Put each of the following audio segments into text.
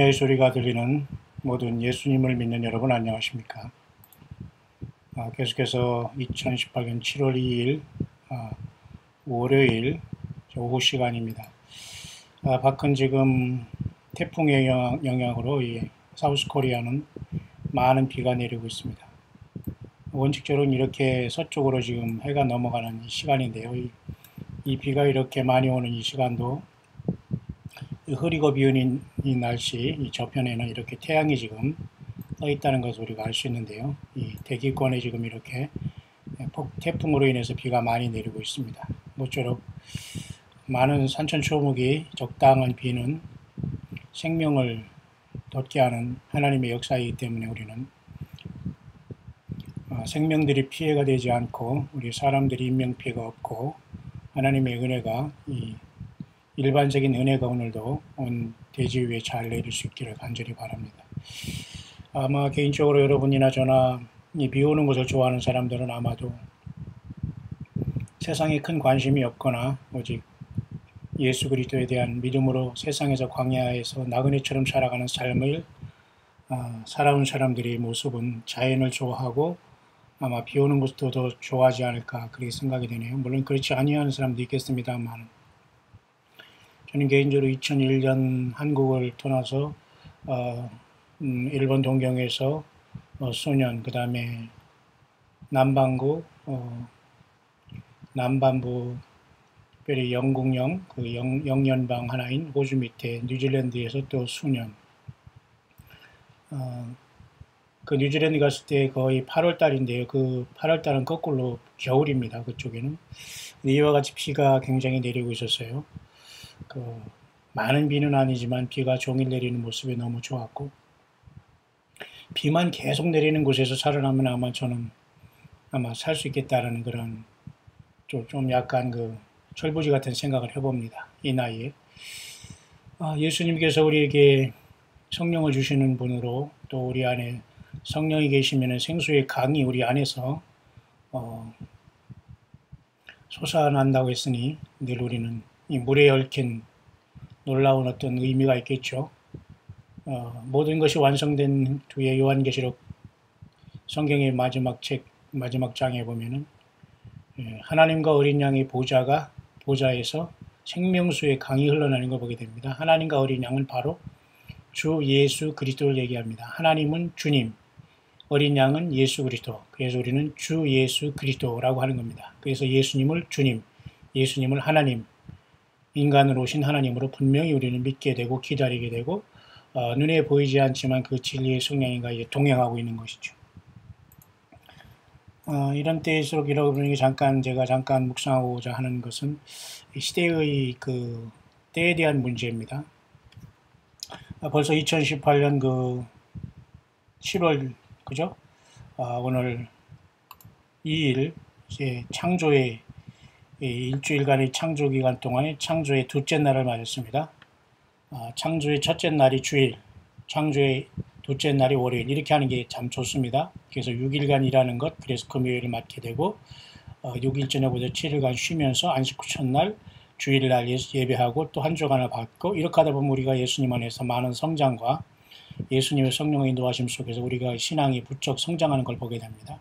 의 소리가 들리는 모든 예수님을 믿는 여러분 안녕하십니까? 아, 계속해서 2018년 7월 2일 아, 월요일 오후 시간입니다. 아, 밖은 지금 태풍의 영향, 이 사우스 코리아는 많은 비가 내리고 있습니다. 원칙적으로 이렇게 서쪽으로 지금 해가 넘어가는 시간인데요. 이, 이 비가 이렇게 많이 오는 이 시간도 흐리고 비오는 이 날씨, 이 저편에는 이렇게 태양이 지금 떠 있다는 것을 우리가 알 수 있는데요. 이 대기권에 지금 이렇게 태풍으로 인해서 비가 많이 내리고 있습니다. 모쪼록 많은 산천 초목이 적당한 비는 생명을 돋게 하는 하나님의 역사이기 때문에 우리는 어, 생명들이 피해가 되지 않고 우리 사람들이 인명피해가 없고 하나님의 은혜가 이 일반적인 은혜가 오늘도 온 대지 위에 잘 내릴 수 있기를 간절히 바랍니다. 아마 개인적으로 여러분이나 저나 비 오는 것을 좋아하는 사람들은 아마도 세상에 큰 관심이 없거나 오직 예수 그리스도에 대한 믿음으로 세상에서 광야에서 나그네처럼 살아가는 삶을 아, 살아온 사람들의 모습은 자연을 좋아하고 아마 비 오는 것도 더 좋아하지 않을까 그렇게 생각이 되네요. 물론 그렇지 아니하는 사람도 있겠습니다만 저는 개인적으로 2001년 한국을 떠나서 어, 음, 일본 동경에서 어, 소년 그 다음에 남반구 어, 남반부 특별히 영국령 그 영, 영연방 하나인 호주 밑에 뉴질랜드에서 또 수년 어, 그 뉴질랜드 갔을 때 거의 8월 달인데요. 그 8월 달은 거꾸로 겨울입니다. 그쪽에는 이와 같이 비가 굉장히 내리고 있었어요. 그 많은 비는 아니지만 비가 종일 내리는 모습이 너무 좋았고 비만 계속 내리는 곳에서 살아나면 아마 저는 아마 살 수 있겠다라는 그런 좀, 좀 약간 그 철부지 같은 생각을 해봅니다. 이 나이에. 아, 예수님께서 우리에게 성령을 주시는 분으로 또 우리 안에 성령이 계시면 생수의 강이 우리 안에서 어, 솟아난다고 했으니 늘 우리는 이 물에 얽힌 놀라운 어떤 의미가 있겠죠. 어, 모든 것이 완성된 뒤에 요한계시록 성경의 마지막 책 마지막 장에 보면은 예, 하나님과 어린 양의 보좌가 보좌에서 생명수의 강이 흘러나는 걸 보게 됩니다. 하나님과 어린 양은 바로 주 예수 그리스도를 얘기합니다. 하나님은 주님, 어린 양은 예수 그리스도. 그래서 우리는 주 예수 그리스도라고 하는 겁니다. 그래서 예수님을 주님, 예수님을 하나님, 인간으로 오신 하나님으로 분명히 우리는 믿게 되고 기다리게 되고 어, 눈에 보이지 않지만 그 진리의 성령인가 동행하고 있는 것이죠. 어, 이런 때일수록 여러분에게 잠깐 제가 잠깐 묵상하고자 하는 것은 시대의 그 때에 대한 문제입니다. 아, 벌써 2018년 그 7월 그죠? 아, 오늘 2일 이제 창조의 일주일간의 창조 기간 동안에 창조의 둘째 날을 맞았습니다. 아, 창조의 첫째 날이 주일, 창조의 둘째 날이 월요일 이렇게 하는 게 참 좋습니다. 그래서 6일간 일하는 것, 그래서 금요일을 맞게 되고 어, 6일 전에부터 7일간 쉬면서 안식 후 첫날 주일날 예배하고 또 한 주간을 받고 이렇게 하다 보면 우리가 예수님 안에서 많은 성장과 예수님의 성령의 인도하심 속에서 우리가 신앙이 부쩍 성장하는 걸 보게 됩니다.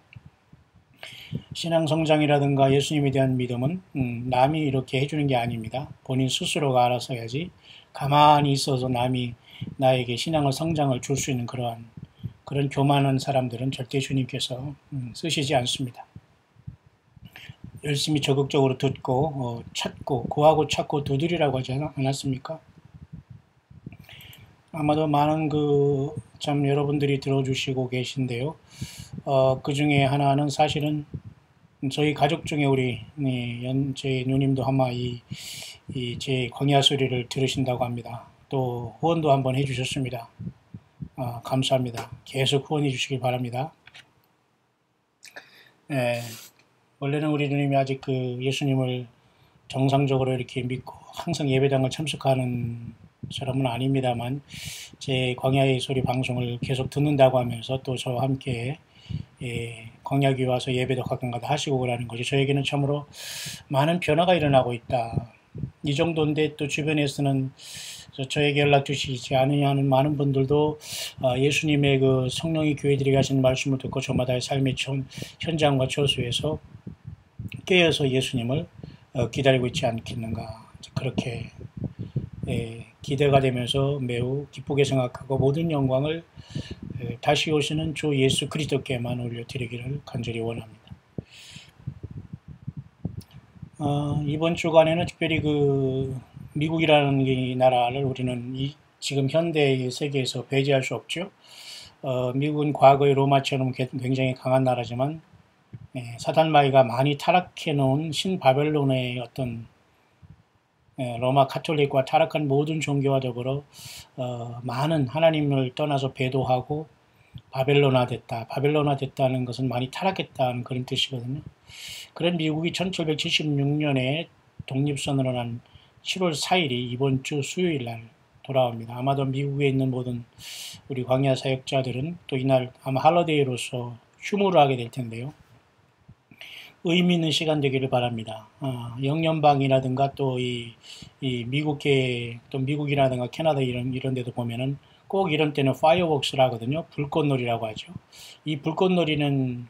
신앙 성장이라든가 예수님에 대한 믿음은 음, 남이 이렇게 해주는 게 아닙니다. 본인 스스로가 알아서 해야지 가만히 있어서 남이 나에게 신앙을 성장을 줄 수 있는 그러한 그런 교만한 사람들은 절대 주님께서 음, 쓰시지 않습니다. 열심히 적극적으로 듣고 어, 찾고 구하고 찾고 두드리라고 하지 않았습니까? 아마도 많은 그 참 여러분들이 들어주시고 계신데요. 어, 그 중에 하나는 사실은 저희 가족 중에 우리 연, 제 누님도 아마 이, 이 제 광야 소리를 들으신다고 합니다. 또 후원도 한번 해주셨습니다. 어, 감사합니다. 계속 후원해 주시기 바랍니다. 예, 원래는 우리 누님이 아직 그 예수님을 정상적으로 이렇게 믿고 항상 예배당을 참석하는 사람은 아닙니다만 제 광야의 소리 방송을 계속 듣는다고 하면서 또 저와 함께 예, 광야기 와서 예배도 가끔가다 하시고 그러는 것이 저에게는 참으로 많은 변화가 일어나고 있다. 이 정도인데 또 주변에서는 저에게 연락 주시지 않으냐는 많은 분들도 어, 예수님의 그 성령이 교회들이 가신 말씀을 듣고 저마다의 삶의 현장과 처수에서 깨어서 예수님을 어, 기다리고 있지 않겠는가 그렇게 예, 기대가 되면서 매우 기쁘게 생각하고 모든 영광을 예, 다시 오시는 주 예수 그리스도께만 올려드리기를 간절히 원합니다. 어, 이번 주간에는 특별히 그 미국이라는 이 나라를 우리는 이, 지금 현대의 세계에서 배제할 수 없죠. 어, 미국은 과거의 로마처럼 굉장히 강한 나라지만 예, 사단마이가 많이 타락해 놓은 신바벨론의 어떤 예, 로마 카톨릭과 타락한 모든 종교와 더불어 어, 많은 하나님을 떠나서 배도하고 바벨론화 됐다. 바벨론화 됐다는 것은 많이 타락했다는 그런 뜻이거든요. 그런 미국이 1776년에 독립선언을 7월 4일이 이번 주 수요일 날 돌아옵니다. 아마도 미국에 있는 모든 우리 광야 사역자들은 또 이날 아마 할러데이로서 휴무를 하게 될 텐데요. 의미 있는 시간 되기를 바랍니다. 어, 영연방이라든가 또이이 미국계 또 미국이라든가 캐나다 이런 이런 데도 보면은 꼭 이런 때는 파이어웍스를 하거든요. 불꽃놀이라고 하죠. 이 불꽃놀이는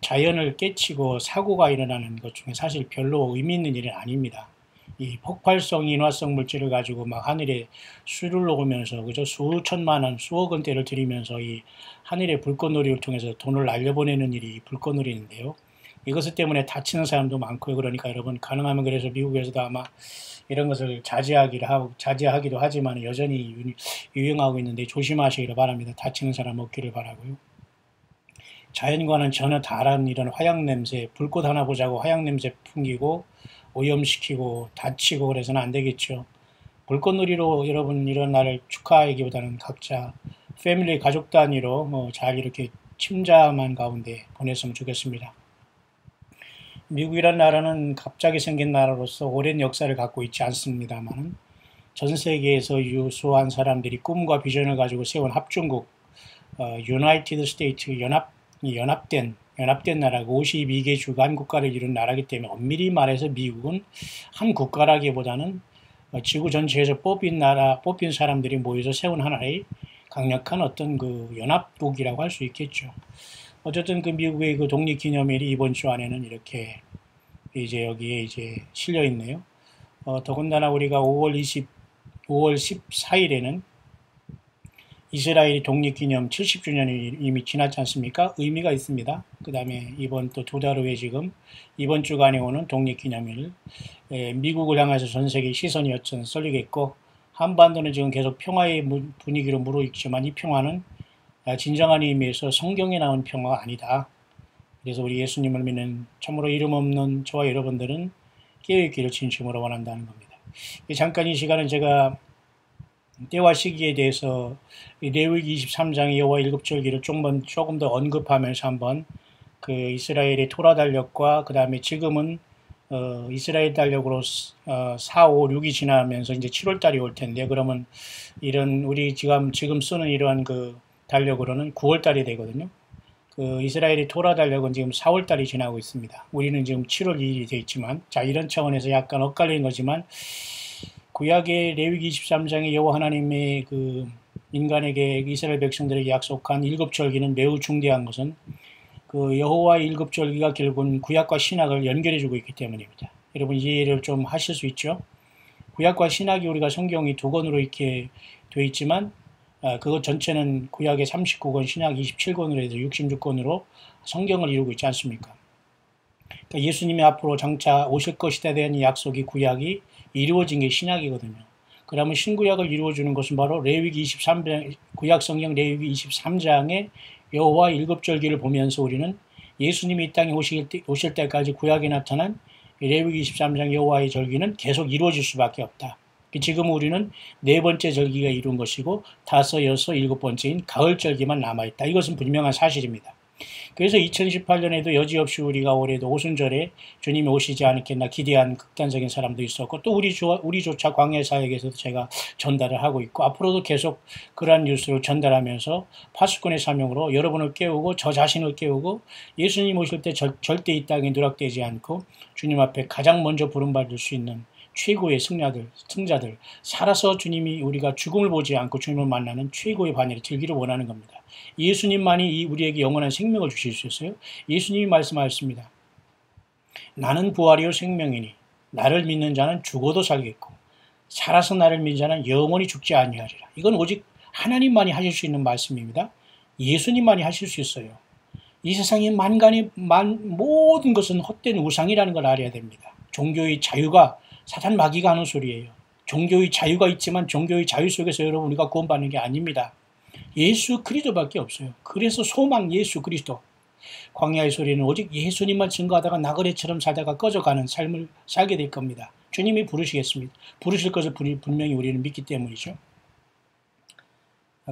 자연을 깨치고 사고가 일어나는 것 중에 사실 별로 의미 있는 일은 아닙니다. 이 폭발성 인화성 물질을 가지고 막 하늘에 수를 녹으면서 그저 수천만 원, 수억 원대를 들이면서 이 하늘의 불꽃놀이를 통해서 돈을 날려보내는 일이 불꽃놀이인데요. 이것을 때문에 다치는 사람도 많고요. 그러니까 여러분 가능하면 그래서 미국에서도 아마 이런 것을 자제하기를 하고 자제하기도 하지만 여전히 유행하고 있는데 조심하시기를 바랍니다. 다치는 사람 없기를 바라고요. 자연과는 전혀 다른 이런 화약 냄새, 불꽃 하나 보자고 화약 냄새 풍기고 오염시키고 다치고 그래서는 안 되겠죠. 불꽃놀이로 여러분 이런 날을 축하하기보다는 각자 패밀리 가족 단위로 뭐 잘 이렇게 침잠한 가운데 보냈으면 좋겠습니다. 미국이란 나라는 갑자기 생긴 나라로서 오랜 역사를 갖고 있지 않습니다만 전 세계에서 유수한 사람들이 꿈과 비전을 가지고 세운 합중국 유나이티드 스테이트 연합 연합된 연합된 나라가 52개 주간 국가를 이룬 나라기 때문에 엄밀히 말해서 미국은 한 국가라기보다는 지구 전체에서 뽑힌 나라, 뽑힌 사람들이 모여서 세운 하나의 강력한 어떤 그 연합국이라고 할 수 있겠죠. 어쨌든 그 미국의 그 독립기념일이 이번 주 안에는 이렇게 이제 여기에 이제 실려 있네요. 어, 더군다나 우리가 5월 20, 5월 14일에는 이스라엘이 독립기념 70주년이 이미 지났지 않습니까? 의미가 있습니다. 그 다음에 이번 또 두 달 후에 지금 이번 주간에 오는 독립기념일 에, 미국을 향해서 전 세계 시선이 어쩐 쏠리겠고 한반도는 지금 계속 평화의 분위기로 무르익지만 이 평화는 아, 진정한 의미에서 성경에 나온 평화가 아니다. 그래서 우리 예수님을 믿는 참으로 이름 없는 저와 여러분들은 깨어있기를 진심으로 원한다는 겁니다. 잠깐 이 시간은 제가 때와 시기에 대해서 레위기 23장의 여호와 일곱절기를 조금, 조금 더 언급하면서 한번 그 이스라엘의 토라 달력과 그 다음에 지금은 어, 이스라엘 달력으로 어, 4, 5, 6이 지나면서 이제 7월 달이 올 텐데 그러면 이런 우리 지금 지금 쓰는 이러한 그 달력으로는 9월 달이 되거든요. 그 이스라엘의 토라 달력은 지금 4월 달이 지나고 있습니다. 우리는 지금 7월 2일이 되어 있지만 자 이런 차원에서 약간 엇갈리는 거지만 구약의 레위기 23장의 여호와 하나님의 그 인간에게 이스라엘 백성들에게 약속한 일곱 절기는 매우 중대한 것은 그 여호와의 일곱 절기가 결국은 구약과 신약을 연결해주고 있기 때문입니다. 여러분 이해를 좀 하실 수 있죠? 구약과 신약이 우리가 성경이 두 권으로 이렇게 되어 있지만 아, 그것 전체는 구약의 39권, 신약 27권으로 해서 66권으로 성경을 이루고 있지 않습니까? 그러니까 예수님이 앞으로 장차 오실 것이다 대한 약속이 구약이 이루어진 게 신약이거든요. 그러면 신구약을 이루어주는 것은 바로 레위기 23장, 구약 성경 레위기 23장의 여호와 일곱 절기를 보면서 우리는 예수님이 이 땅에 오실, 때, 오실 때까지 구약에 나타난 레위기 23장 여호와의 절기는 계속 이루어질 수밖에 없다. 지금 우리는 네 번째 절기가 이룬 것이고 다섯, 여섯, 일곱 번째인 가을 절기만 남아있다. 이것은 분명한 사실입니다. 그래서 2018년에도 여지없이 우리가 올해도 오순절에 주님이 오시지 않겠나 기대한 극단적인 사람도 있었고 또 우리 조, 우리조차 광야 사역에서도 제가 전달을 하고 있고 앞으로도 계속 그러한 뉴스를 전달하면서 파수꾼의 사명으로 여러분을 깨우고 저 자신을 깨우고 예수님 오실 때 절, 절대 이 땅에 누락되지 않고 주님 앞에 가장 먼저 부름받을 수 있는 최고의 승자들, 승자들, 살아서 주님이 우리가 죽음을 보지 않고 주님을 만나는 최고의 반열에 들기를 원하는 겁니다. 예수님만이 우리에게 영원한 생명을 주실 수 있어요. 예수님이 말씀하셨습니다. 나는 부활이요 생명이니 나를 믿는 자는 죽어도 살겠고 살아서 나를 믿는 자는 영원히 죽지 아니하리라. 이건 오직 하나님만이 하실 수 있는 말씀입니다. 예수님만이 하실 수 있어요. 이 세상의 만간의 만, 모든 것은 헛된 우상이라는 걸 알아야 됩니다. 종교의 자유가 사탄 마귀가 하는 소리예요. 종교의 자유가 있지만 종교의 자유 속에서 여러분 우리가 구원받는 게 아닙니다. 예수 그리스도밖에 없어요. 그래서 소망 예수 그리스도. 광야의 소리는 오직 예수님만 증거하다가 나그네처럼 살다가 꺼져가는 삶을 살게 될 겁니다. 주님이 부르시겠습니다. 부르실 것을 분명히 우리는 믿기 때문이죠.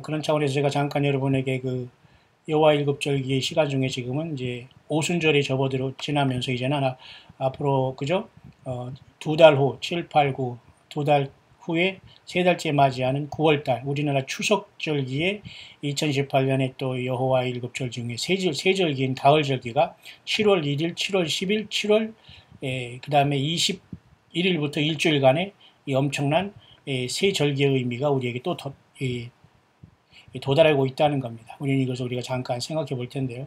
그런 차원에서 제가 잠깐 여러분에게 그 여호와 일곱절기의 시간 중에 지금은 이제 오순절이 접어들어 지나면서 이제는 앞으로 그죠? 어, 두 달 후, 7, 8, 9, 두 달 후에 세 달째 맞이하는 9월달 우리나라 추석절기에 2018년에 또 여호와 일곱절 중에 세절, 세절기인 가을절기가 7월 1일, 7월 10일, 7월 에, 그 다음에 21일부터 일주일간의 이 엄청난 에, 세 절기의 의미가 우리에게 또 더, 에, 도달하고 있다는 겁니다. 우리는 이것을 우리가 잠깐 생각해 볼 텐데요.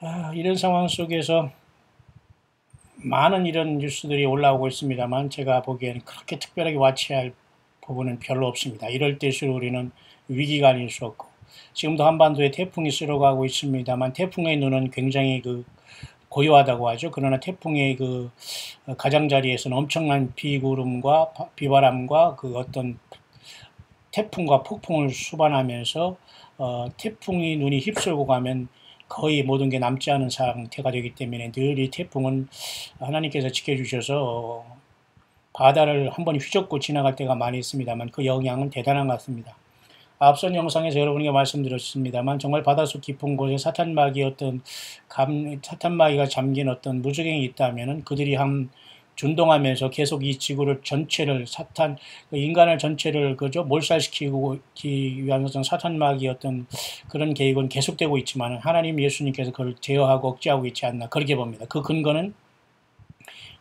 아, 이런 상황 속에서 많은 이런 뉴스들이 올라오고 있습니다만 제가 보기에는 그렇게 특별하게 와치할 부분은 별로 없습니다. 이럴 때일수록 우리는 위기가 아닐 수 없고 지금도 한반도에 태풍이 쓸어가고 있습니다만 태풍의 눈은 굉장히 그 고요하다고 하죠. 그러나 태풍의 그 가장자리에서는 엄청난 비구름과 비바람과 그 어떤 태풍과 폭풍을 수반하면서 어, 태풍이 눈이 휩쓸고 가면 거의 모든 게 남지 않은 상태가 되기 때문에 늘 이 태풍은 하나님께서 지켜주셔서 바다를 한 번 휘젓고 지나갈 때가 많이 있습니다만 그 영향은 대단한 것 같습니다. 앞선 영상에서 여러분에게 말씀드렸습니다만 정말 바닷속 깊은 곳에 사탄마귀 어떤 감, 사탄마귀가 잠긴 어떤 무적행이 있다면 그들이 한 준동하면서 계속 이 지구를 전체를 사탄 그 인간을 전체를 그죠 몰살시키고 위한 어떤 사탄막이 어떤 그런 계획은 계속되고 있지만 하나님 예수님께서 그걸 제어하고 억제하고 있지 않나 그렇게 봅니다. 그 근거는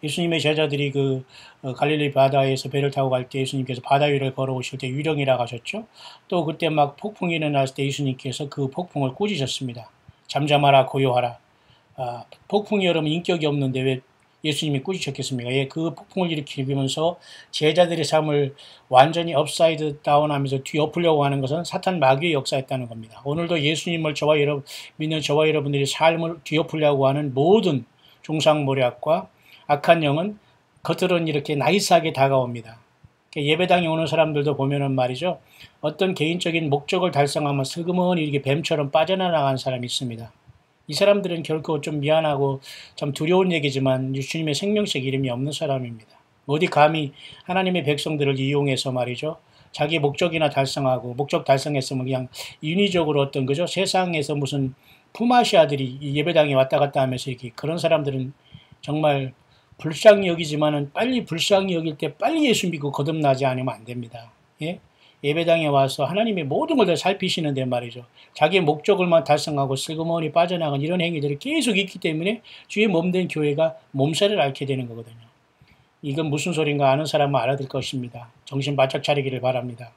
예수님의 제자들이 그 어, 갈릴리 바다에서 배를 타고 갈 때 예수님께서 바다 위를 걸어오실 때 유령이라고 하셨죠. 또 그때 막 폭풍이 일어났을 때 예수님께서 그 폭풍을 꾸짖으셨습니다. 잠잠하라 고요하라. 아, 폭풍이 여러분 인격이 없는데 왜 예수님이 꾸짖었겠습니까? 예, 그 폭풍을 일으키면서 제자들의 삶을 완전히 업사이드 다운하면서 뒤엎으려고 하는 것은 사탄 마귀의 역사였다는 겁니다. 오늘도 예수님을 저와 여러분 믿는 저와 여러분들이 삶을 뒤엎으려고 하는 모든 중상모략과 악한 영은 겉으로는 이렇게 나이스하게 다가옵니다. 예배당에 오는 사람들도 보면은 말이죠. 어떤 개인적인 목적을 달성하면 슬그머니 이렇게 뱀처럼 빠져나간 사람이 있습니다. 이 사람들은 결코 좀 미안하고 참 두려운 얘기지만 주님의 생명책 이름이 없는 사람입니다. 어디 감히 하나님의 백성들을 이용해서 말이죠. 자기 목적이나 달성하고 목적 달성했으면 그냥 인위적으로 어떤 거죠. 세상에서 무슨 푸마시아들이 예배당에 왔다 갔다 하면서 이렇게 그런 사람들은 정말 불쌍히 여기지만은 빨리 불쌍히 여길 때 빨리 예수 믿고 거듭나지 않으면 안 됩니다. 예? 예배당에 와서 하나님의 모든 걸 다 살피시는데 말이죠. 자기의 목적을만 달성하고 슬그머니 빠져나간 이런 행위들이 계속 있기 때문에 주의 몸된 교회가 몸살을 앓게 되는 거거든요. 이건 무슨 소린가 아는 사람은 알아들 것입니다. 정신 바짝 차리기를 바랍니다.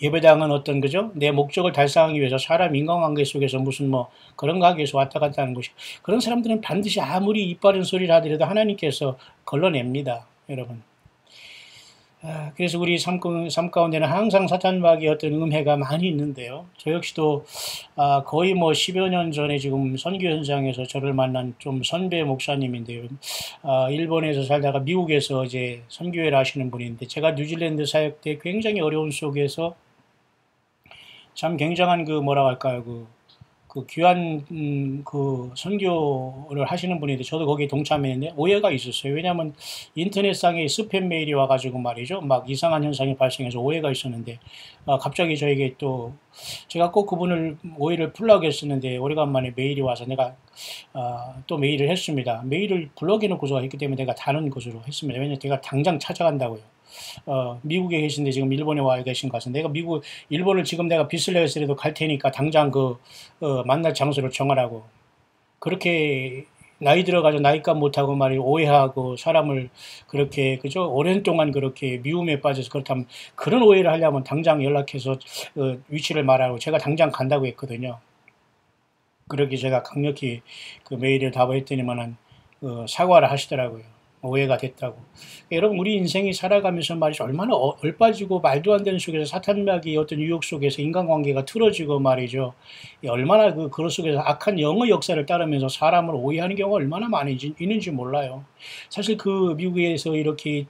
예배당은 어떤 거죠? 내 목적을 달성하기 위해서 사람 인간관계 속에서 무슨 뭐 그런 관계에서 왔다 갔다 하는 것이 그런 사람들은 반드시 아무리 이빠른 소리를 하더라도 하나님께서 걸러냅니다. 여러분. 아, 그래서 우리 삶, 삶 가운데는 항상 사탄마귀 어떤 음해가 많이 있는데요. 저 역시도 아, 거의 뭐 10여 년 전에 지금 선교 현장에서 저를 만난 좀 선배 목사님인데요. 아, 일본에서 살다가 미국에서 이제 선교회를 하시는 분인데 제가 뉴질랜드 사역 때 굉장히 어려운 속에서 참 굉장한 그 뭐라 할까요 그 그 귀한 음, 그 선교를 하시는 분인데 저도 거기에 동참했는데 오해가 있었어요. 왜냐하면 인터넷상에 스팸 메일이 와가지고 말이죠. 막 이상한 현상이 발생해서 오해가 있었는데 아, 갑자기 저에게 또 제가 꼭 그분을 오해를 풀라고 했었는데 오래간만에 메일이 와서 내가 아, 또 메일을 했습니다. 메일을 블럭에 놓고서 했기 때문에 내가 다른 곳으로 했습니다. 왜냐하면 제가 당장 찾아간다고요. 어, 미국에 계신데 지금 일본에 와 계신 것 같은데 내가 미국 일본을 지금 내가 빚을 내서라도 갈 테니까 당장 그 어, 만날 장소를 정하라고 그렇게 나이 들어가지고 나이값 못하고 말이 오해하고 사람을 그렇게 그죠 오랜 동안 그렇게 미움에 빠져서 그렇다면 그런 오해를 하려면 당장 연락해서 어, 위치를 말하고 제가 당장 간다고 했거든요. 그렇게 제가 강력히 그 메일에 답했더니만은 어, 사과를 하시더라고요. 오해가 됐다고. 여러분 우리 인생이 살아가면서 말이죠. 얼마나 어, 얼빠지고 말도 안 되는 속에서 사탄막이 어떤 유혹 속에서 인간관계가 틀어지고 말이죠. 얼마나 그 그런 속에서 악한 영어 역사를 따르면서 사람을 오해하는 경우가 얼마나 많이 있는지 몰라요. 사실 그 미국에서 이렇게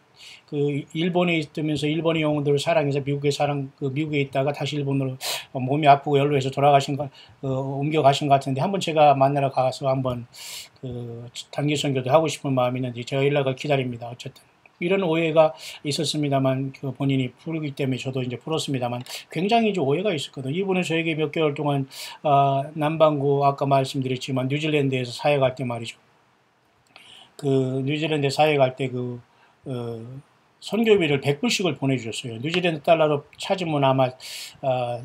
그 일본에 있으면서 일본의 영웅들을 사랑해서 미국에 사랑 그 미국에 있다가 다시 일본으로 몸이 아프고 연로해서 돌아가신 거 어, 옮겨 가신 것 같은데 한번 제가 만나러 가서 한번 그 단기 선교도 하고 싶은 마음이 있는데 제가 연락을 기다립니다. 어쨌든 이런 오해가 있었습니다만 그 본인이 풀기 때문에 저도 이제 풀었습니다만 굉장히 이제 오해가 있었거든요. 이분은 저에게 몇 개월 동안 어, 남반구 아까 말씀드렸지만 뉴질랜드에서 사역할 때 말이죠. 그 뉴질랜드 사역할 때그 어, 선교비를 100불씩을 보내주셨어요. 뉴질랜드 달러로 찾으면 아마 어,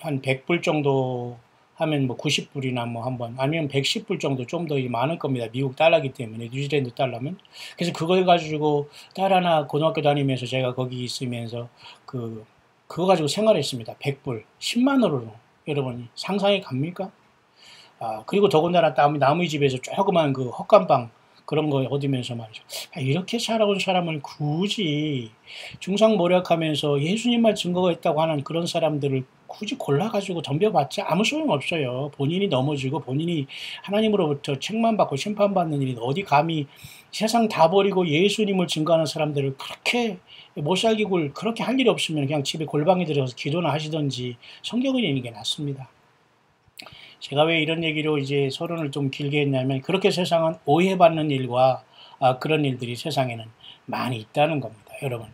한 100불 정도 하면 뭐 90불이나 뭐 한번 아니면 110불 정도 좀 더 많을 겁니다. 미국 달러기 때문에 뉴질랜드 달러면 그래서 그걸 가지고 딸 하나 고등학교 다니면서 제가 거기 있으면서 그 그거 가지고 생활했습니다. 100불 10만 원으로 여러분 상상이 갑니까? 아 그리고 더군다나 남의 집에서 조그만 그 헛간방 그런 거 얻으면서 말이죠. 아, 이렇게 살아온 사람을 굳이 중상모략하면서 예수님만 증거가 있다고 하는 그런 사람들을 굳이 골라가지고 덤벼봤자 아무 소용없어요. 본인이 넘어지고 본인이 하나님으로부터 책만 받고 심판받는 일이 어디 감히 세상 다 버리고 예수님을 증거하는 사람들을 그렇게 못 살기고 그렇게 할 일이 없으면 그냥 집에 골방에 들어가서 기도나 하시던지 성경을 읽는 게 낫습니다. 제가 왜 이런 얘기로 이제 서론을 좀 길게 했냐면 그렇게 세상은 오해받는 일과 아, 그런 일들이 세상에는 많이 있다는 겁니다. 여러분.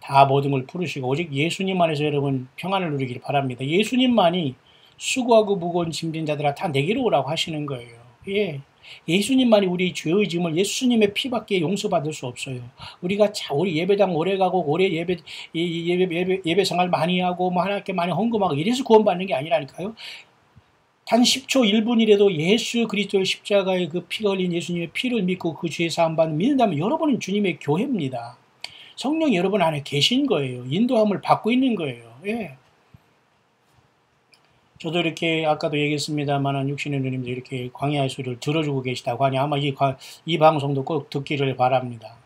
다 모든 걸 풀으시고 오직 예수님 안에서 여러분 평안을 누리기를 바랍니다. 예수님만이 수고하고 무거운 짐진 자들아 다 내게로 오라고 하시는 거예요. 예. 예수님만이 우리 죄의 짐을 예수님의 피밖에 용서받을 수 없어요. 우리가 자, 우리 예배당 오래 가고 오래 예배 예배 예배, 예배 생활 많이 하고 뭐 하나님께 많이 헌금하고 이래서 구원받는 게 아니라니까요. 단 10초 1분이라도 예수 그리스도의 십자가의 그 피가 흘린 예수님의 피를 믿고 그죄 사함 받는 믿는다면 여러분은 주님의 교회입니다. 성령 여러분 안에 계신 거예요. 인도함을 받고 있는 거예요. 예. 저도 이렇게 아까도 얘기했습니다만은 육신의 누님도 이렇게 광야의 소리를 들어주고 계시다고 하니 아마 이, 이 방송도 꼭 듣기를 바랍니다.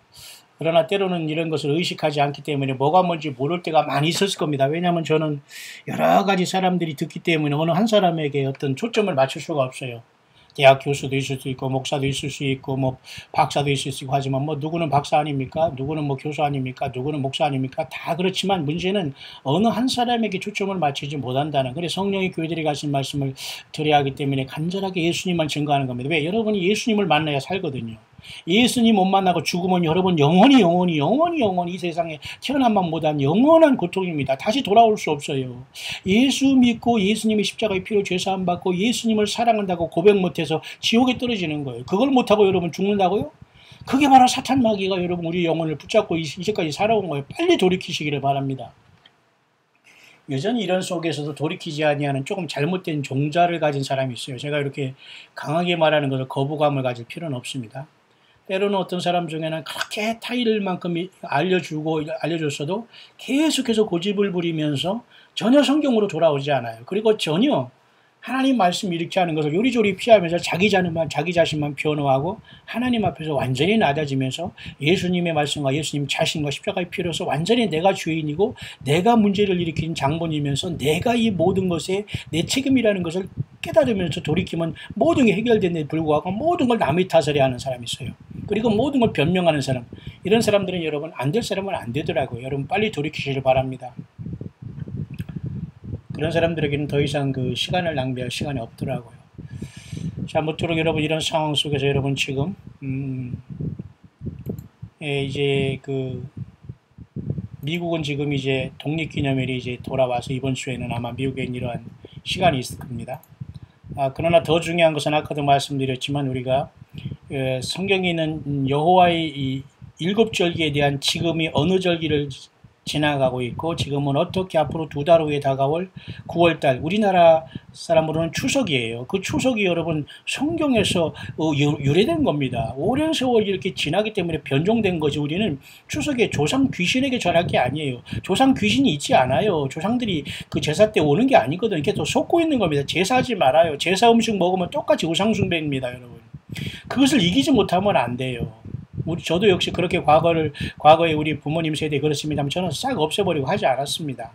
그러나 때로는 이런 것을 의식하지 않기 때문에 뭐가 뭔지 모를 때가 많이 있었을 겁니다. 왜냐하면 저는 여러 가지 사람들이 듣기 때문에 어느 한 사람에게 어떤 초점을 맞출 수가 없어요. 대학 교수도 있을 수 있고 목사도 있을 수 있고 뭐 박사도 있을 수 있고 하지만 뭐 누구는 박사 아닙니까? 누구는 뭐 교수 아닙니까? 누구는 목사 아닙니까? 다 그렇지만 문제는 어느 한 사람에게 초점을 맞추지 못한다는 그래 성령이 교회들이 가신 말씀을 드려야 하기 때문에 간절하게 예수님만 증거하는 겁니다. 왜? 여러분이 예수님을 만나야 살거든요. 예수님 못 만나고 죽으면 여러분 영원히 영원히 영원히 영원히 이 세상에 태어난만 못한 영원한 고통입니다. 다시 돌아올 수 없어요. 예수 믿고 예수님의 십자가의 피로 죄사함 받고 예수님을 사랑한다고 고백 못해서 지옥에 떨어지는 거예요. 그걸 못하고 여러분 죽는다고요? 그게 바로 사탄 마귀가 여러분 우리 영혼을 붙잡고 이제까지 살아온 거예요. 빨리 돌이키시기를 바랍니다. 여전히 이런 속에서도 돌이키지 아니하는 조금 잘못된 종자를 가진 사람이 있어요. 제가 이렇게 강하게 말하는 것을 거부감을 가질 필요는 없습니다. 때로는 어떤 사람 중에는 그렇게 타일만큼 알려주고 알려줬어도 계속해서 고집을 부리면서 전혀 성경으로 돌아오지 않아요. 그리고 전혀 하나님 말씀 이렇게 하는 것을 요리조리 피하면서 자기 자신만 자기 자신만 변호하고 하나님 앞에서 완전히 낮아지면서 예수님의 말씀과 예수님 자신과 십자가의 피로서 완전히 내가 주인이고 내가 문제를 일으킨 장본이면서 내가 이 모든 것에 내 책임이라는 것을 깨달으면서 돌이키면 모든 게 해결된 데 불구하고 모든 걸 남의 탓을 하는 사람이 있어요. 그리고 모든 걸 변명하는 사람. 이런 사람들은 여러분 안 될 사람은 안 되더라고요. 여러분 빨리 돌이키시길 바랍니다. 그런 사람들에게는 더 이상 그 시간을 낭비할 시간이 없더라고요. 자, 모쪼록 여러분 이런 상황 속에서 여러분 지금 음, 예, 이제 그 미국은 지금 이제 독립기념일이 이제 돌아와서 이번 주에는 아마 미국에 이러한 시간이 있을 겁니다. 아, 그러나 더 중요한 것은 아까도 말씀드렸지만 우리가 예, 성경에 있는 여호와의 이 일곱 절기에 대한 지금이 어느 절기를 지나가고 있고 지금은 어떻게 앞으로 두 달 후에 다가올 9월달 우리나라 사람으로는 추석이에요. 그 추석이 여러분 성경에서 어, 유래된 겁니다. 오랜 세월 이렇게 지나기 때문에 변종된 거지 우리는 추석에 조상 귀신에게 절할 게 아니에요. 조상 귀신이 있지 않아요. 조상들이 그 제사 때 오는 게 아니거든요. 이렇게 또 속고 있는 겁니다. 제사하지 말아요. 제사 음식 먹으면 똑같이 우상숭배입니다, 여러분. 그것을 이기지 못하면 안 돼요. 우리 저도 역시 그렇게 과거를 과거에 우리 부모님 세대 그렇습니다만 저는 싹 없애버리고 하지 않았습니다.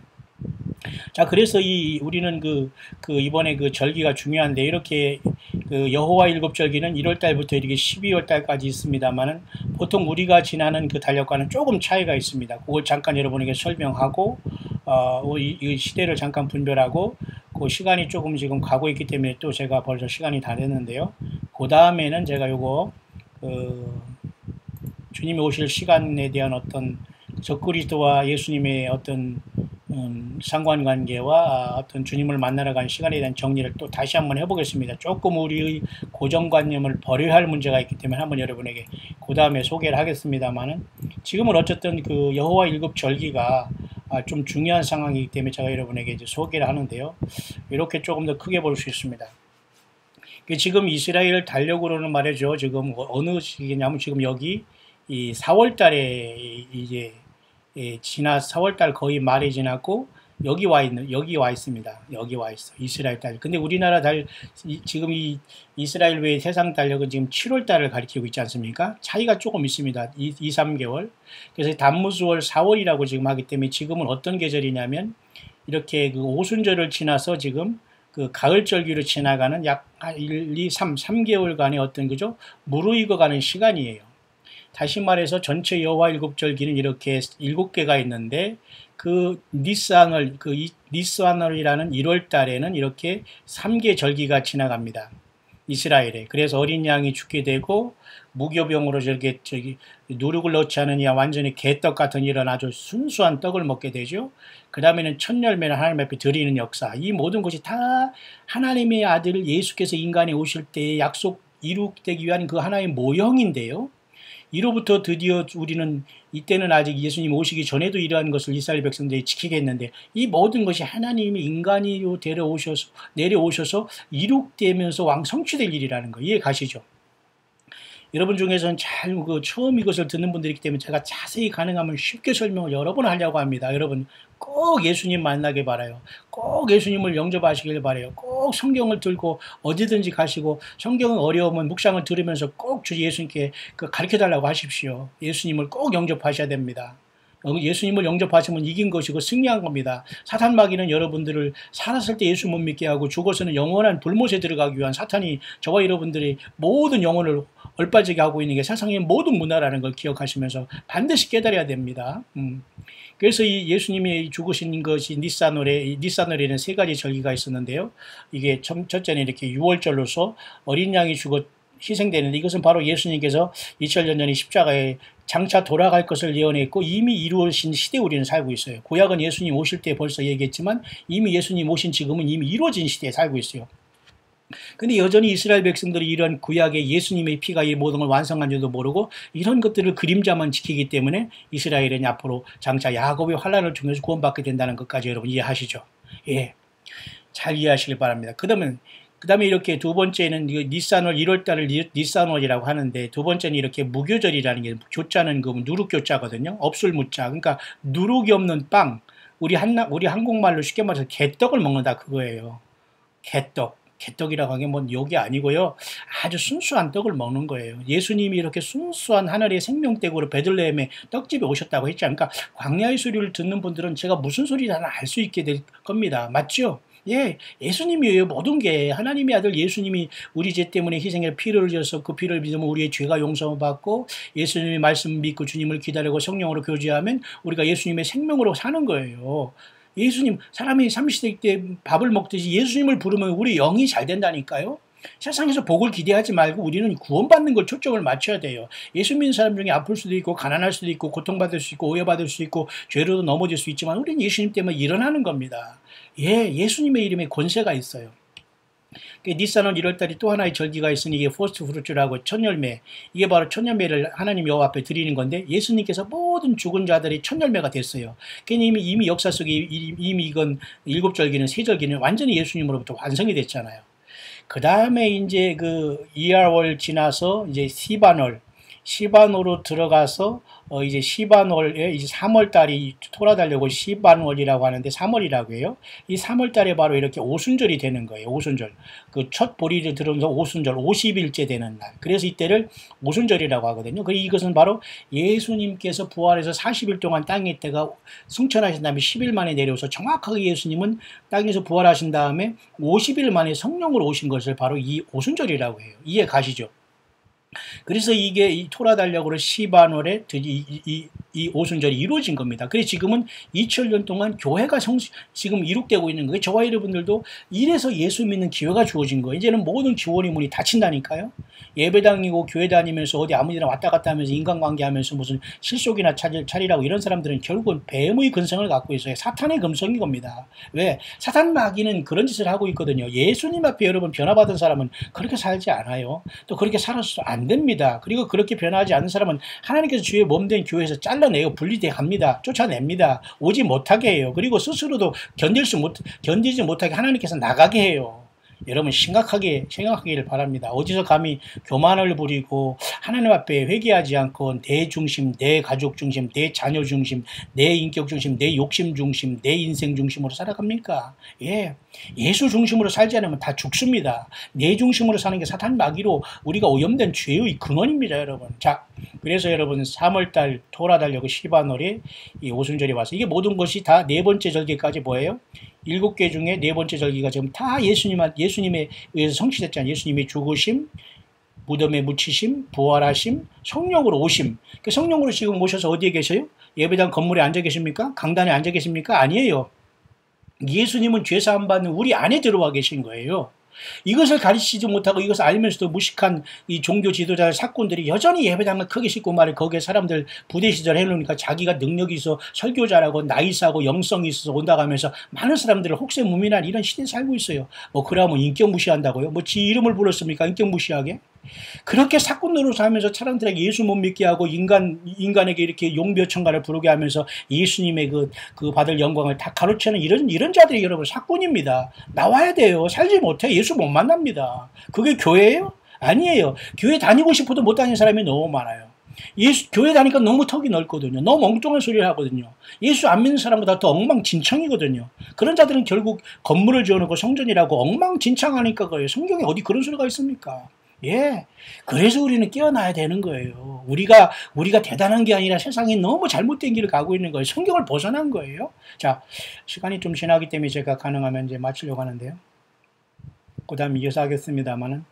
자, 그래서 이 우리는 그, 그 이번에 그 절기가 중요한데 이렇게 그 여호와 일곱 절기는 1월 달부터 이렇게 12월 달까지 있습니다만은 보통 우리가 지나는 그 달력과는 조금 차이가 있습니다. 그걸 잠깐 여러분에게 설명하고 어, 이, 이 시대를 잠깐 분별하고 그 시간이 조금 지금 가고 있기 때문에 또 제가 벌써 시간이 다 됐는데요. 그 다음에는 제가 요거 그 주님이 오실 시간에 대한 어떤 적그리스도와 예수님의 어떤 음, 상관관계와 어떤 주님을 만나러 간 시간에 대한 정리를 또 다시 한번 해보겠습니다. 조금 우리의 고정관념을 버려야 할 문제가 있기 때문에 한번 여러분에게 그 다음에 소개를 하겠습니다만은 지금은 어쨌든 그 여호와 일곱 절기가 아, 좀 중요한 상황이기 때문에 제가 여러분에게 이제 소개를 하는데요. 이렇게 조금 더 크게 볼 수 있습니다. 그 지금 이스라엘 달력으로는 말이죠. 지금 어느 시기냐면 지금 여기 이 4월 달에 이제 예, 지나 4월 달 거의 말이 지났고 여기 와 있는 여기 와 있습니다. 여기 와 있어. 이스라엘 달. 근데 우리나라 달 이, 지금 이 이스라엘 외의 세상 달력은 지금 7월 달을 가리키고 있지 않습니까? 차이가 조금 있습니다. 2, 2 3개월. 그래서 단무수월 4월이라고 지금 하기 때문에 지금은 어떤 계절이냐면 이렇게 그 오순절을 지나서 지금 그 가을절기로 지나가는 약 1, 2, 3, 3개월간의 어떤 그죠? 무르익어가는 시간이에요. 다시 말해서 전체 여호와 일곱절기는 이렇게 일곱 개가 있는데 그 니스안을 그 니스안월이라는 1월 달에는 이렇게 3개 절기가 지나갑니다. 이스라엘에. 그래서 어린 양이 죽게 되고 무교병으로 저렇게 저기 누룩을 넣지 않으냐 완전히 개떡 같은 이런 아주 순수한 떡을 먹게 되죠. 그 다음에는 첫 열매를 하나님 앞에 드리는 역사. 이 모든 것이 다 하나님의 아들 예수께서 인간에 오실 때 약속 이룩되기 위한 그 하나의 모형인데요. 이로부터 드디어 우리는 이때는 아직 예수님 오시기 전에도 이러한 것을 이스라엘 백성들이 지키겠는데 이 모든 것이 하나님이 인간이로 데려오셔서 내려오셔서 이룩되면서 왕 성취될 일이라는 거 이해 가시죠? 여러분 중에서는 잘 그 처음 이것을 듣는 분들이기 때문에 제가 자세히 가능하면 쉽게 설명을 여러 번 하려고 합니다. 여러분 꼭 예수님 만나게 바라요. 꼭 예수님을 영접하시길 바래요. 꼭 성경을 들고 어디든지 가시고 성경은 어려우면 묵상을 들으면서 꼭 주 예수님께 그 가르쳐 달라고 하십시오. 예수님을 꼭 영접하셔야 됩니다. 예수님을 영접하시면 이긴 것이고 승리한 겁니다. 사탄 마귀는 여러분들을 살았을 때 예수 못 믿게 하고 죽어서는 영원한 불못에 들어가기 위한 사탄이 저와 여러분들이 모든 영혼을 얼빠지게 하고 있는 게 세상의 모든 문화라는 걸 기억하시면서 반드시 깨달아야 됩니다. 음. 그래서 이 예수님이 죽으신 것이 니사노레, 니사노레는 세 가지 절기가 있었는데요. 이게 첫째는 이렇게 6월절로서 어린 양이 죽었, 희생되는데 이것은 바로 예수님께서 2000년 전에 십자가에 장차 돌아갈 것을 예언했고 이미 이루어진 시대에 우리는 살고 있어요. 구약은 예수님 오실 때 벌써 얘기했지만 이미 예수님 오신 지금은 이미 이루어진 시대에 살고 있어요. 근데 여전히 이스라엘 백성들이 이런 구약의 예수님의 피가 이 모든 걸 완성한 줄도 모르고 이런 것들을 그림자만 지키기 때문에 이스라엘은 앞으로 장차 야곱의 환란을 통해서 구원받게 된다는 것까지 여러분 이해하시죠? 예. 잘 이해하시길 바랍니다. 그러면 그 다음에 이렇게 두 번째는 니산월 1월달을 니산월이라고 하는데 두 번째는 이렇게 무교절이라는 게 교자는 그 누룩교자거든요. 없을 무자. 그러니까 누룩이 없는 빵. 우리 한 우리 한국말로 쉽게 말해서 개떡을 먹는다 그거예요. 개떡. 개떡이라고 하는 게뭐 욕이 아니고요. 아주 순수한 떡을 먹는 거예요. 예수님이 이렇게 순수한 하늘의 생명떡으로 베들레헴에 떡집에 오셨다고 했지 않습니까? 그러니까 광야의 소리를 듣는 분들은 제가 무슨 소리라나 알 수 있게 될 겁니다. 맞죠? 예, 예수님이에요. 모든 게 하나님의 아들 예수님이 우리 죄 때문에 희생해 피를 흘려서 그 피를 믿으면 우리의 죄가 용서받고 예수님의 말씀 믿고 주님을 기다리고 성령으로 교제하면 우리가 예수님의 생명으로 사는 거예요. 예수님, 사람이 30대 때 밥을 먹듯이 예수님을 부르면 우리 영이 잘 된다니까요. 세상에서 복을 기대하지 말고 우리는 구원받는 걸 초점을 맞춰야 돼요. 예수 믿는 사람 중에 아플 수도 있고 가난할 수도 있고 고통받을 수 있고 오해받을 수 있고 죄로도 넘어질 수 있지만 우리는 예수님 때문에 일어나는 겁니다. 예, 예수님의 이름에 권세가 있어요. 니산은 1월달이 또 하나의 절기가 있으니 이게 포스트 프루츠라고 첫열매 이게 바로 첫열매를 하나님 여호와 앞에 드리는 건데 예수님께서 모든 죽은 자들이 첫열매가 됐어요. 그러니까 이미, 이미 역사 속에 이미 이건 일곱 절기는 세 절기는 완전히 예수님으로부터 완성이 됐잖아요. 그 다음에 이제 그 2월월 지나서 이제 시반월 시반으로 들어가서 어 이제 시반월에 이제 3월 달이 돌아달려고 시반월이라고 하는데 3월이라고 해요. 이 3월 달에 바로 이렇게 오순절이 되는 거예요. 오순절. 그 첫 보리를 들으면서 오순절 50일째 되는 날. 그래서 이때를 오순절이라고 하거든요. 그 이것은 바로 예수님께서 부활해서 40일 동안 땅에 있다가 승천하신 다음에 10일 만에 내려오서 정확하게 예수님은 땅에서 부활하신 다음에 50일 만에 성령으로 오신 것을 바로 이 오순절이라고 해요. 이해 가시죠? 그래서 이게 이 토라 달력으로 시반월에 이, 이, 이 오순절이 이루어진 겁니다. 그래서 지금은 2000년 동안 교회가 성, 지금 이룩되고 있는 거예요. 저와 여러분들도 이래서 예수 믿는 기회가 주어진 거예요. 이제는 모든 기원이 문이 닫힌다니까요. 예배당이고 교회 다니면서 어디 아무 데나 왔다 갔다 하면서 인간관계 하면서 무슨 실속이나 차리라고 이런 사람들은 결국은 뱀의 근성을 갖고 있어요. 사탄의 금성인 겁니다. 왜? 사탄 마귀는 그런 짓을 하고 있거든요. 예수님 앞에 여러분 변화받은 사람은 그렇게 살지 않아요. 또 그렇게 살아서 안 됩니다. 그리고 그렇게 변화하지 않는 사람은 하나님께서 주의 몸 된 교회에서 잘라 내고 분리돼 합니다. 쫓아냅니다. 오지 못하게 해요. 그리고 스스로도 견딜 수 못, 견디지 못하게 하나님께서 나가게 해요. 여러분 심각하게 생각하기를 바랍니다. 어디서 감히 교만을 부리고 하나님 앞에 회개하지 않고 내 중심, 내 가족 중심, 내 자녀 중심, 내 인격 중심, 내 욕심 중심, 내 인생 중심으로 살아갑니까? 예. 예수 중심으로 살지 않으면 다 죽습니다. 내 중심으로 사는 게 사탄 마귀로 우리가 오염된 죄의 근원입니다, 여러분. 자, 그래서 여러분 3월달 돌아달려고 시바놀이 이 오순절이 와서 이게 모든 것이 다 네 번째 절기까지 뭐예요? 일곱 개 중에 네 번째 절기가 지금 다 예수님, 예수님에 의해서 성취됐잖아요. 예수님의 죽으심, 무덤에 묻히심, 부활하심, 성령으로 오심. 그 성령으로 지금 오셔서 어디에 계세요? 예배당 건물에 앉아 계십니까? 강단에 앉아 계십니까? 아니에요. 예수님은 죄사함 받는 우리 안에 들어와 계신 거예요. 이것을 가르치지 못하고 이것을 알면서도 무식한 이 종교 지도자 사건들이 여전히 예배당을 크게 싣고 말해 거기에 사람들 부대 시절 해놓으니까 자기가 능력이 있어 설교자라고 나이스하고 영성이 있어서 온다고 하면서 많은 사람들을 혹세무민한 이런 시대에 살고 있어요. 뭐 그러면 인격 무시한다고요? 뭐 지 이름을 불렀습니까? 인격 무시하게? 그렇게 사건 노릇을 하면서 사람들에게 예수 못 믿게 하고 인간, 인간에게 이렇게 용벼천가를 부르게 하면서 예수님의 그, 그 받을 영광을 다 가로채는 이런, 이런 자들이 여러분 사건입니다. 나와야 돼요. 살지 못해. 예수 못 만납니다. 그게 교회예요? 아니에요. 교회 다니고 싶어도 못 다니는 사람이 너무 많아요. 예수, 교회 다니까 너무 턱이 넓거든요. 너무 엉뚱한 소리를 하거든요. 예수 안 믿는 사람보다 더 엉망진창이거든요. 그런 자들은 결국 건물을 지어놓고 성전이라고 엉망진창하니까 그래요. 성경에 어디 그런 소리가 있습니까? 예. 그래서 우리는 깨어나야 되는 거예요. 우리가, 우리가 대단한 게 아니라 세상이 너무 잘못된 길을 가고 있는 거예요. 성경을 벗어난 거예요. 자, 시간이 좀 지나기 때문에 제가 가능하면 이제 마치려고 하는데요. 그 다음 이어서 하겠습니다만은,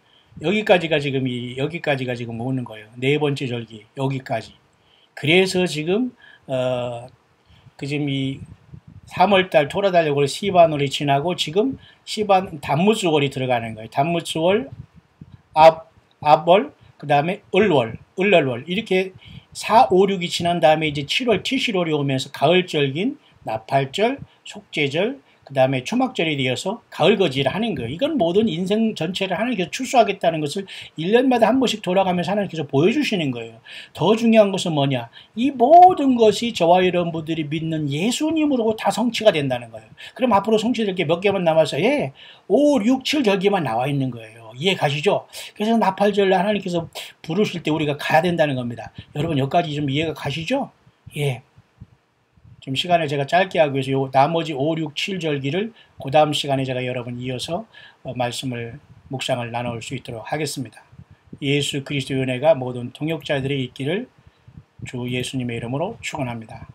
여기까지가 지금 이, 여기까지가 지금 오는 거예요. 네 번째 절기, 여기까지. 그래서 지금, 어, 그 지금 이 3월달 돌아달려고 시반월이 지나고 지금 시반 단무수월이 들어가는 거예요. 단무수월 앞, 앞월, 그 다음에 을월, 을월월 이렇게 4, 5, 6이 지난 다음에 이제 7월, 티시월이 오면서 가을절긴 나팔절, 속죄절, 그 다음에 초막절이 되어서 가을거지를 하는 거예요. 이건 모든 인생 전체를 하나님께서 추수하겠다는 것을 1년마다 한 번씩 돌아가면서 하나님께서 보여주시는 거예요. 더 중요한 것은 뭐냐? 이 모든 것이 저와 여러분들이 믿는 예수님으로 다 성취가 된다는 거예요. 그럼 앞으로 성취될 게 몇 개만 남아서 예, 5, 6, 7 절기만 나와 있는 거예요. 이해 가시죠? 그래서 나팔절 하나님께서 부르실 때 우리가 가야 된다는 겁니다. 여러분 여기까지 좀 이해가 가시죠? 예. 좀 시간을 제가 짧게 하기 위해서 요 나머지 5, 6, 7절기를 그 다음 시간에 제가 여러분 이어서 어, 말씀을 묵상을 나눌 수 있도록 하겠습니다. 예수 그리스도의 은혜가 모든 동역자들의 있기를 주 예수님의 이름으로 축원합니다.